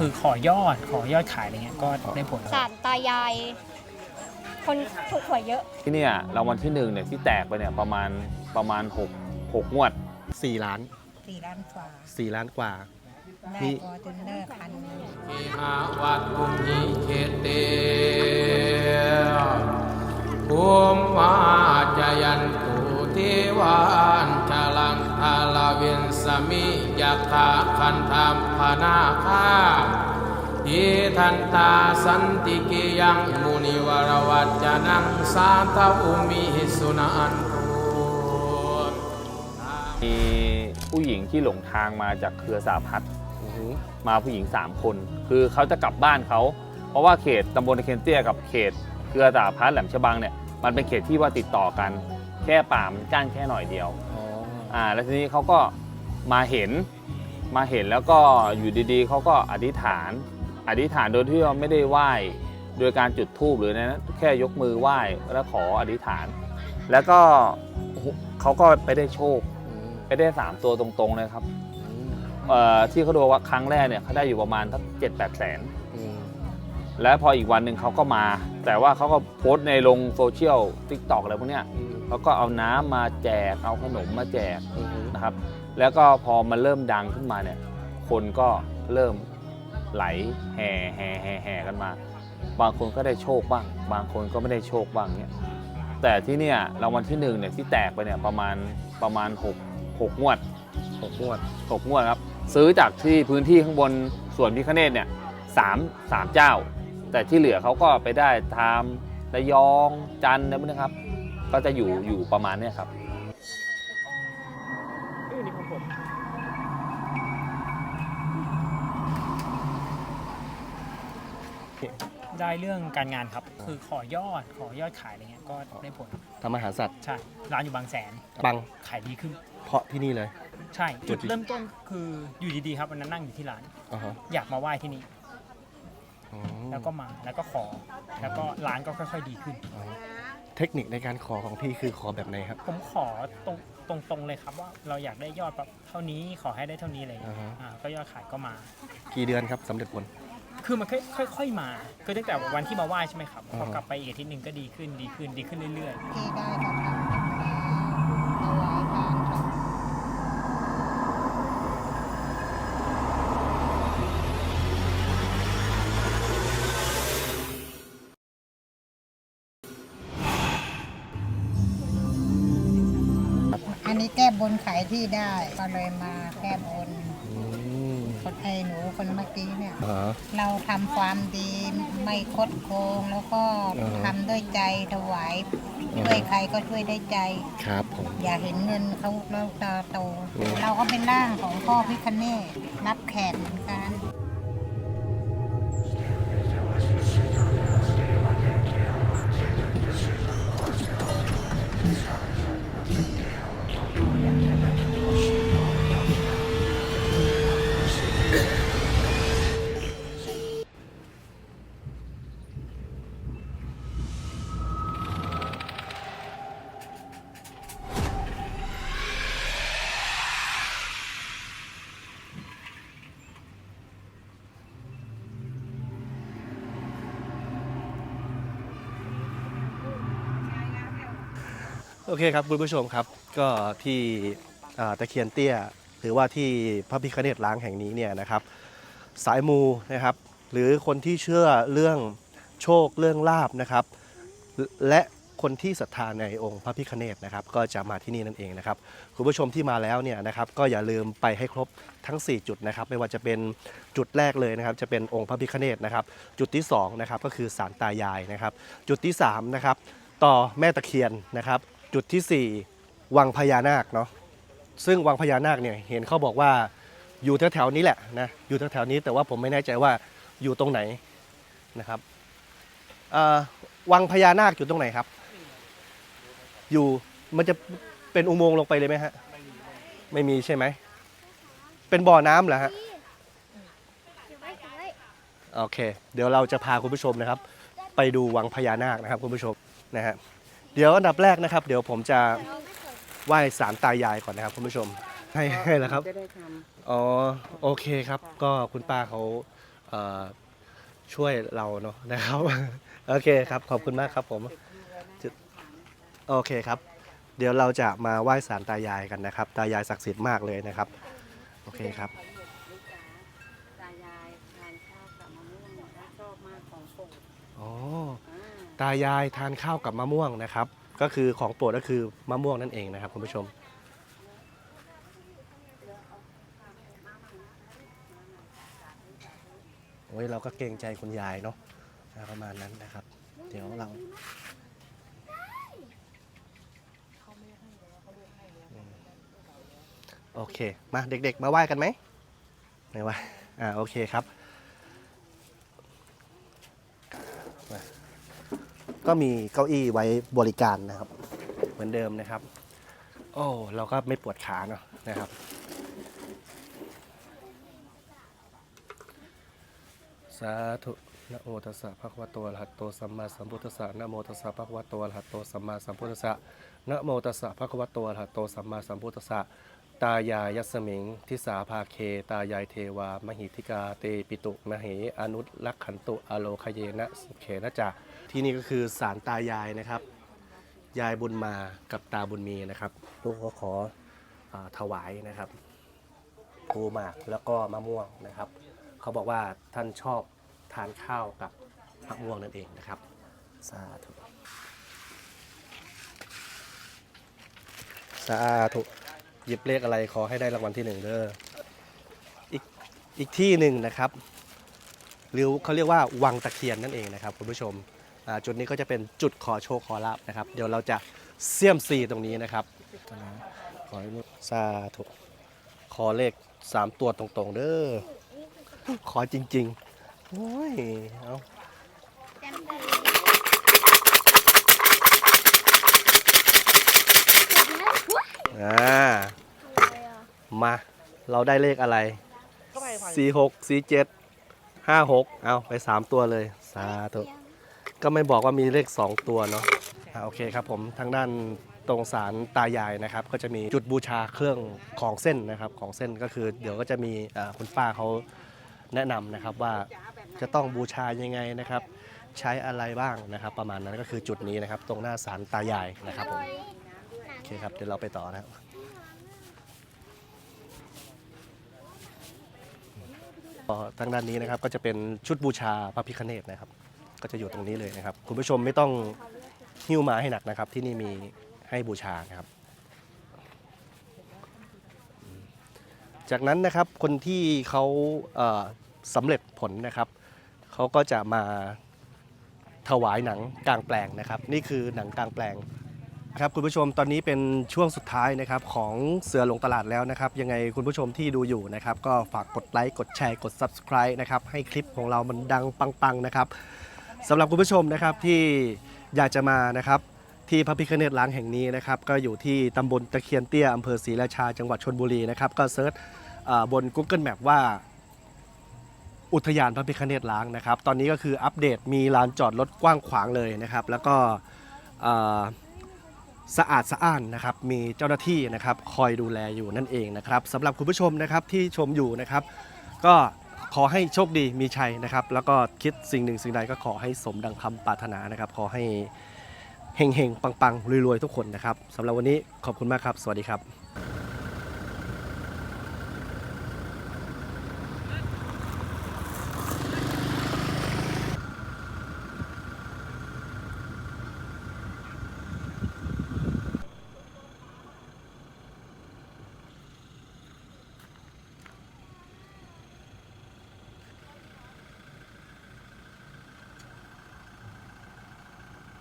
คือขอยอดขอยอดขายอะไรเงี้ยก็ได้ผลสารตายาย คนถูกหวยเยอะ ที่เนี่ยรางวัลที่หนึ่งเนี่ยที่แตกไปเนี่ยประมาณประมาณหกหกงวดสี่ล้านสี่ล้านกว่าสี่ล้านกว่าได้นี่ฟอร์จูเนอร์คันหนึ่งอิหาวัตถุหิเขเตภูมิมาจายันตุเทวา มิยะถาคันธามพนาคาอิทันตาสันติกิยังมุนิวรวัจจนังสาตอุมิสุนันตุมีผู้หญิงที่หลงทางมาจากเครือสาพัฒน์อือหือมาผู้หญิง 3 คน คือเขาจะกลับบ้านเขา เพราะว่าเขตตำบลตะเคียนเตี้ยกับเขตเครือสาพัฒน์แหลมฉบังเนี่ยมันเป็นเขตที่ว่าติดต่อกัน แค่ป่ามันกั้นแค่หน่อยเดียวอ๋ออ่าแล้วทีนี้เขาก็ มาเห็นมาเห็นแล้วก็อยู่ดีๆเขาก็อธิษฐาน อธิษฐานโดยที่ว่าไม่ได้ไหว้โดยการจุดธูปหรืออะไรนะแค่ยกมือไหว้แล้วขออธิษฐาน แล้วก็เขาก็ไปได้โชคอืมไปได้สามตัวตรงๆเลยครับอืมเอ่อที่เขาดูว่าครั้งแรกเนี่ยเขาได้อยู่ประมาณสักเจ็ดแปดแสนอืมแล้วพออีกวันหนึ่งเขาก็มา แต่ว่าเขาก็โพสต์ในลงโซเชียลทิกตอกอะไรพวกเนี้ยอืมเขาก็เอาน้ำมาแจกเอาขนมมาแจกอืมนะครับ แล้วก็พอมันเริ่มดังขึ้นมาเนี่ย คนก็เริ่มไหลแห่แห่แห่แห่กันมา บางคนก็ได้โชคบ้าง บางคนก็ไม่ได้โชคบ้างเนี่ยแต่ที่เนี่ยรางวัลที่หนึ่งเนี่ยที่แตกไปเนี่ยประมาณประมาณหกหกงวดหกงวดหกงวดครับซื้อจากที่พื้นที่ข้างบนสวนพิคเนตเนี่ยสามสามเจ้า แต่ที่เหลือเขาก็ไปได้ทามระยองจันทร์อะไรพวกนี้ครับ ก็จะอยู่อยู่ประมาณเนี้ยครับ ได้เรื่องการงานครับ คือขอยอดขอยอดขายอะไรเงี้ยก็ได้ผลทำอาหารสัตว์ใช่ร้านอยู่บางแสนปังขายดีขึ้น เพราะที่นี่เลย ใช่จุจุดดเริ่มต้นคืออยู่ดีๆครับวันนั้นนั่งอยู่ที่ร้านอ่าฮะอยากมาไหว้ที่นี่อ๋อแล้วก็มาแล้วก็ขอ แล้วก็ร้านก็ค่อย ๆ ดีขึ้นอ๋อเทคนิคในการขอของพี่คือขอแบบไหนครับ ผมขอตรง ตรงๆเลยครับว่าเราอยากได้ยอดแบบเท่านี้ขอให้ได้เท่านี้เลยอ่าฮะ อ่าก็ยอดขายก็มา กี่เดือนครับสำเร็จผล คือมันค่อยค่อยๆมาคือตั้งแต่วันที่มาไหว้ใช่ไหมครับอ่าพฮะอกลับไปอีกอาทิตย์หนึ่งก็ดีขึ้นดีขึ้นดีขึ้นเรื่อย ที่ได้ก็ทำกันแนนี้แก้บนขายที่ได้ ก็เลยมาแก้บนอืมคนไอ้หนูคนเมื่อกี้เนี่ย อ่าฮะ เราทำความดีไม่คดโกงแล้วก็อ่าฮะทำด้วยใจถวายอ่าฮะ ช่วยใครก็ช่วยได้ใจ ครับผม อย่าเห็นเงินเขาเราตาโต อืม เราก็เป็นร่างของพ่อพิคเนตรับแขกเหมือนกัน โอเคครับคุณผู้ชมครับก็ที่ตะเคียนเตี้ย หรือว่าที่พระพิคเนตล้างแห่งนี้เนี่ยนะครับ สายมูนะครับ หรือคนที่เชื่อเรื่องโชคเรื่องลาบนะครับ และคนที่ศรัทธาในองค์พระพิคเนตนะครับ ก็จะมาที่นี่นั่นเองนะครับคุณผู้ชมที่มาแล้วเนี่ยนะครับ ก็อย่าลืมไปให้ครบทั้ง 4 จุดนะครับ ไม่ว่าจะเป็นจุดแรกเลยนะครับ จะเป็นองค์พระพิคเนตนะครับ จุดที่2นะครับก็คือสารตายายนะครับ จุดที่3นะครับต่อแม่ตะเคียนนะครับ จุดทีสี่ 4 วังพญานาคเนาะซึ่งวังพญานาคเนี่ยเห็นเขาบอกว่าอยู่แถวๆนี้แหละนะอยู่แถวๆนี้แต่ว่าผมไม่แน่ใจว่าอยู่ตรงไหนนะครับวังพญานาคอยู่ตรงไหนครับ อยู่มันจะเป็นอุโมงค์ลงไปเลยไหมฮะไม่มีใช่ไหมเป็นบ่อน้ำเหรอฮะโอเค เดี๋ยวเราจะพาคุณผู้ชมนะครับ ไปดูวังพญานาคนะครับคุณผู้ชมนะฮะ เดี๋ยวอันดับแรกนะครับ เดี๋ยวผมจะไหว้สารตายายก่อนนะครับคุณผู้ชมให้ให้แล้วครับ จะได้ทอ๋อโอเคครับ ก็คุณป้าเขาเอ่อช่วยเราเนาะนะครับ โอเคครับ ขอบคุณมากครับผมจะโอเคครับ เดี๋ยวเราจะมาไหว้ศาลตายายกันนะครับ ตายายศักดิ์สิทธิ์มากเลยนะครับ โอเคครับำตายายทานข้าวกับมะม่วงและชอบมากของโปรด อ๋ออ่า ตายายทานข้าวกับมะม่วงนะครับ ก็คือของโปรดก็คือมะม่วงนั่นเองนะครับคุณผู้ชม โอ้ยเราก็เกรงใจคุณยายเนาะประมาณนั้นนะครับ เดี๋ยวเราโอเค มาเด็กๆ มาไหว้กันไหมไม่ไหว้อ่าโอเคครับ ก็มีเก้าอี้ไว้บริการนะครับ เหมือนเดิมนะครับ โอ้เราก็ไม่ปวดขาเนาะนะครับ สาธุนะโมตัสสะภะคะวะโตอะระหะโตสัมมาสัมพุทธัสสะนะโมตัสสะภะคะวะโตอะระหะโตสัมมาสัมพุทธัสสะนะโมตัสสะภะคะวะโตอะระหะโตสัมมาสัมพุทธัสสะ ตายายัสมิง ทิสาภาเค ตายายเทวา มหิทิกาเตปิตุมเหอนุตลักขันตุอโลคเยนะสุเขนะจาที่นี่ก็คือศาลตายายนะครับ ยายบุญมากับตาบุญมีนะครับลูกก็ขออถวายนะครับปูหมากแล้วก็มะม่วงนะครับ เขาบอกว่าท่านชอบทานข้าวกับมะม่วงนั่นเองนะครับ สาธุ สาธุ หยิบเลขอะไรขอให้ได้รางวัลที่หนึ่งเด้ออีกอีกที่หนึ่งนะครับหรือเขาเรียกว่าวังตะเคียนนั่นเองนะครับคุณผู้ชมจุดนี้ก็จะเป็นจุดขอโชคขอลาบนะครับ เดี๋ยวเราจะเสี่ยมซีตรงนี้นะครับขอให้ลูกสาธุขอเลขสามตัวตรงๆเด้อขอจริงๆโอ้ยเอา อ่ามาเราได้เลขอะไรสี่หกสี่เจ็ดห้าหกเอาไปสามตัวเลยสาธุก็ไม่บอกว่ามีเลขสองตัวเนาะอ่าโอเคครับผมทางด้านตรงสารตายายนะครับ ก็จะมีจุดบูชาเครื่องของเส้นนะครับของเส้นก็คือเดี๋ยวก็จะมีเอ่อคุณป้าเขาแนะนำนะครับว่าจะต้องบูชายังไงนะครับ ใช้อะไรบ้างนะครับ ประมาณนั้นก็คือจุดนี้นะครับ ตรงหน้าสารตายายนะครับผม เคครับ เดี๋ยวเราไปต่อนะครับทางด้านนี้นะครับก็จะเป็นชุดบูชาพระพิคเนตนะครับ ก็จะอยู่ตรงนี้เลยนะครับ คุณผู้ชมไม่ต้องหิ้วมาให้หนักนะครับ ที่นี่มีให้บูชาครับ จากนั้นนะครับคนที่เขาเสำเร็จผลนะครับเขาก็จะมาถวายหนังกลางแปลงนะครับ นี่คือหนังกลางแปลง ครับคุณผู้ชมตอนนี้เป็นช่วงสุดท้ายนะครับของเสือหลงตลาดแล้วนะครับ ยังไงคุณผู้ชมที่ดูอยู่นะครับก็ฝากกดไลค์กดแชร์กด subscribe นะครับให้คลิปของเรามันดังปังๆนะครับสำหรับคุณผู้ชมนะครับที่อยากจะมานะครับที่พระพิคเนตล้างแห่งนี้นะครับก็อยู่ที่ตำบลตะเคียนเตี้ยอำเภอศรีราชาจังหวัดชนบุรีนะครับก็เซิร์ชบน Google Map ว่าอุทยานพระพิคเนตล้างนะครับ ตอนนี้ก็คืออัปเดตมีลานจอดรถกว้างขวางเลยนะครับ แล้วก็ สะอาดสะอ้านนะครับมีเจ้าหน้าที่นะครับคอยดูแลอยู่นั่นเองนะครับสำหรับคุณผู้ชมนะครับที่ชมอยู่นะครับ ก็ขอให้โชคดีมีชัยนะครับ แล้วก็คิดสิ่งหนึ่งสิ่งใดก็ขอให้สมดังคำปรารถนานะครับ ขอให้เฮงๆปังๆรวยๆทุกคนนะครับสำหรับวันนี้ขอบคุณมากครับ สวัสดีครับ